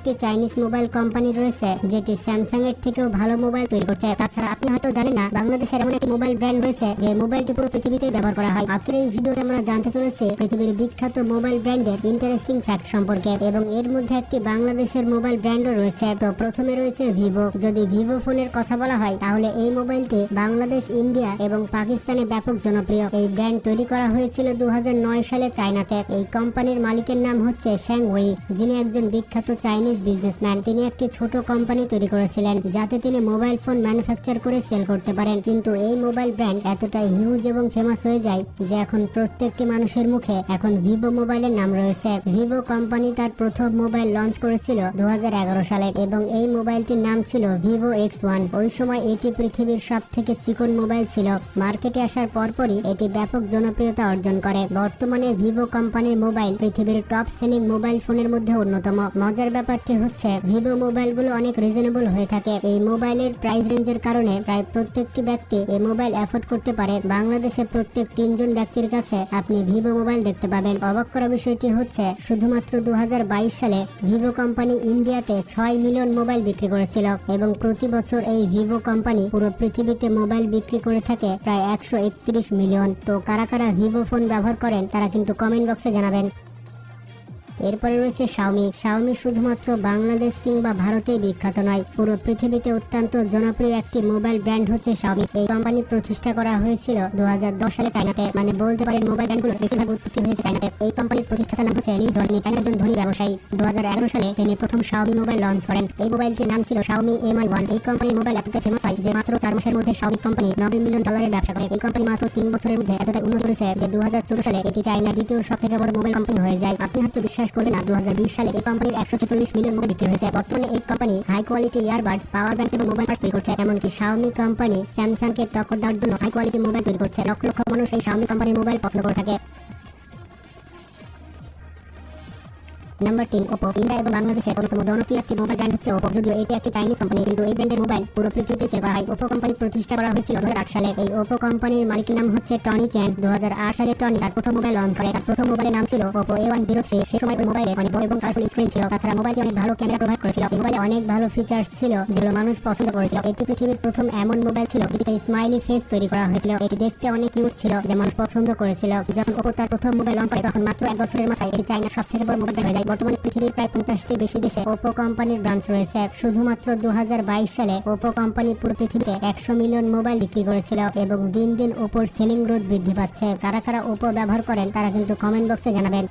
একটি Chinese mobile company রয়েছে, যেটি স্যামসাং এর থেকেও ভালো মোবাইল তৈরি করছে। তাছাড়া আপনি হয়তো জানেন না, বাংলাদেশের এমন একটি মোবাইল ব্র্যান্ড রয়েছে, যে মোবাইলটি পুরো পৃথিবীতে ব্যবহার করা হয়। আজকের এই ভিডিওতে আমরা জানতে চলেছি পৃথিবীর বিখ্যাত মোবাইল ব্র্যান্ডের ইন্টারেস্টিং ফ্যাক্ট সম্পর্কে, এবং এর মধ্যে একটি বাংলাদেশের মোবাইল ব্র্যান্ডও রয়েছে। তো প্রথমে রয়েছে ভিভো। যদি ভিভো ফোনের কথা বলা হয়, তাহলে এই মোবাইলটি বাংলাদেশ, ইন্ডিয়া এবং পাকিস্তানে ব্যাপক জনপ্রিয়। এই ব্র্যান্ড তৈরি করা হয়েছিল দু হাজার নয় সালে চায়নাতে। এই কোম্পানির মালিকের নাম হচ্ছে শ্যাং ওই যিনি একজন বিখ্যাত চাইনিজ বিজনেসম্যান তিনি একটি ছোট কোম্পানি তৈরি করেছিলেন, যাতে তিনি মোবাইল ফোন ম্যানুফ্যাকচার করে সেল করতে পারেন। কিন্তু এই মোবাইল ব্র্যান্ড এতটাই হিউজ এবং ফেমাস হয়ে যায় যে এখন প্রত্যেকটি মানুষের মুখে এখন ভিভো মোবাইলের নাম রয়েছে। ভিভো কোম্পানি তার প্রথম মোবাইল লঞ্চ করেছিল দু সালে এবং এই মোবাইলটির নাম ছিল ভিভো এক্স ওয়ান ওই সময় এটি পৃথিবীর সব থেকে চিকন মোবাইল ছিল। মার্কেটে আসার পরপরই এটি ব্যাপক জনপ্রিয়তা অর্জন করে। বর্তমানে ভিভো কোম্পানির মোবাইল পৃথিবীর টপ সেলিং মোবাইল ফোনের মধ্যে অন্যতম। মজার ব্যাপারটি হচ্ছে। ভিভো মোবাইলগুলো অনেক রিজনেবল হয়ে থাকে। এই মোবাইলের প্রাইস রেঞ্জের কারণে প্রায় প্রত্যেকটি ব্যক্তি এই মোবাইল অ্যাফোর্ড করতে পারে। বাংলাদেশে প্রত্যেক তিনজন ব্যক্তির কাছে আপনি ভিভো মোবাইল দেখতে পাবেন। অবাক করা বিষয়টি হচ্ছে, শুধুমাত্র দু হাজার বাইশ সালে ভিভো কোম্পানি ইন্ডিয়াতে ছয় মিলিয়ন মোবাইল বিক্রি করেছিল এবং প্রতি বছর এই ভিভো কোম্পানি পুরো পৃথিবীতে মোবাইল বিক্রি করে থাকে প্রায় একশো একত্রিশ মিলিয়ন। তো কারা কারা ভিভো ফোন ব্যবহার করেন, তারা কিন্তু কমেন্ট বক্সে জানাবেন। এরপরে রয়েছে শাওমি। শাওমি শুধুমাত্র বাংলাদেশ কিংবা ভারতেই বিখ্যাত নয়। পুরো পৃথিবীতে অত্যন্ত জনপ্রিয় একটি মোবাইল ব্র্যান্ড হচ্ছে শাওমি। এই কোম্পানি প্রতিষ্ঠা করা হয়েছিল দু হাজার দশ সালে চায়নাতে। মানে বলতে পারেন মোবাইল ব্র্যান্ডগুলো বেশিরভাগ উৎপত্তি হয়েছে চায়নাতে। এই কোম্পানির প্রতিষ্ঠাতার নাম হচ্ছে লি জন চায়নার ধনী ব্যবসায়ী। দু হাজার এগারো সালে তিনি প্রথম শাওমি মোবাইল লঞ্চ করেন। এই মোবাইলটির নাম ছিল শাওমি এম আই ওয়ান। এই কোম্পানির মোবাইল এতটা ফেমাস হয় যে মাত্র চার মাসের মধ্যে শাওমি কোম্পানি নব্বই মিলিয়ন ডলারের ব্যবসা করে। এই কোম্পানি মাত্র তিন বছরের মধ্যে এতটা উন্নত করেছে যে দু হাজার চোদ্দ সালে এটি চায়নার দ্বিতীয় সব থেকে বড় মোবাইল কোম্পানি হয়ে যায়। আপনি হয়তো বিশ্বাস করবেন না দু সালে এই কোম্পানির একশো ছেচল্লিশ মিলিয়ন মোবাইল বিক্রি হয়েছে। বর্তমানে এই company high quality earbuds power bank এবং মোবাইল পার্টস তৈরি করছে। এমনকি শাওমি কোম্পানি স্যামসাংকে টক্কর দেওয়ার জন্য হাই কোয়ালিটি মোবাইল তৈরি করছে। লক্ষ লক্ষ মানুষ এই শাওমি কোম্পানির মোবাইল পছন্দ করে থাকে। নাম্বার তিন ওপো ইন্ডিয়া এবং বাংলাদেশে অন্যতম জনপ্রিয় একটি মোবাইল ব্র্যান্ড হচ্ছে ওপো যদিও এটি একটি চাইনিজ কোম্পানি কিন্তু এই ব্র্যান্ডের মোবাইল পুরো পৃথিবীতে সেল করা হয়। ওপো কোম্পানি প্রতিষ্ঠা করা হয়েছিল দু হাজার আট সালে। এই ওপো কোম্পানির মালিকের নাম হচ্ছে টনি চ্যান দু হাজার আট সালে টনি তার প্রথম মোবাইল লঞ্চ করে। তার প্রথম মোবাইলের নাম ছিল Oppo A one zero three সে সময় ওই মোবাইলে অনেক বড় এবং কার্ফুল স্ক্রিন ছিল। তাছাড়া মোবাইলটি অনেক ভালো ক্যামেরা প্রোভাইড করেছিল। এই মোবাইলে অনেক ভালো ফিচার্স ছিল যেগুলো মানুষ পছন্দ করেছিল। এটি পৃথিবীর প্রথম এমন মোবাইল ছিল যেটিতে স্মাইলি ফেস তৈরি করা হয়েছিল। এটি দেখতে অনেক কিউট ছিল যে মানুষ পছন্দ করেছিল। যখন ওপো তার প্রথম মোবাইল লঞ্চ করে, তখন মাত্র এক বছরের মাথায় এটি চাইনার সব থেকে বড় মোবাইল হয়ে যায়। বর্তমানে পৃথিবীর প্রায় পঞ্চাশটি বেশি দেশে ওপো কোম্পানির ব্রাঞ্চ রয়েছে। শুধুমাত্র দু হাজার বাইশ সালে ওপো কোম্পানি পুরো পৃথিবীতে একশো মিলিয়ন মোবাইল বিক্রি করেছিল এবং দিন দিন ওপোর সেলিং গ্রোথ বৃদ্ধি পাচ্ছে। কারা কারা ওপো ব্যবহার করেন, তারা কিন্তু কমেন্ট বক্সে জানাবেন।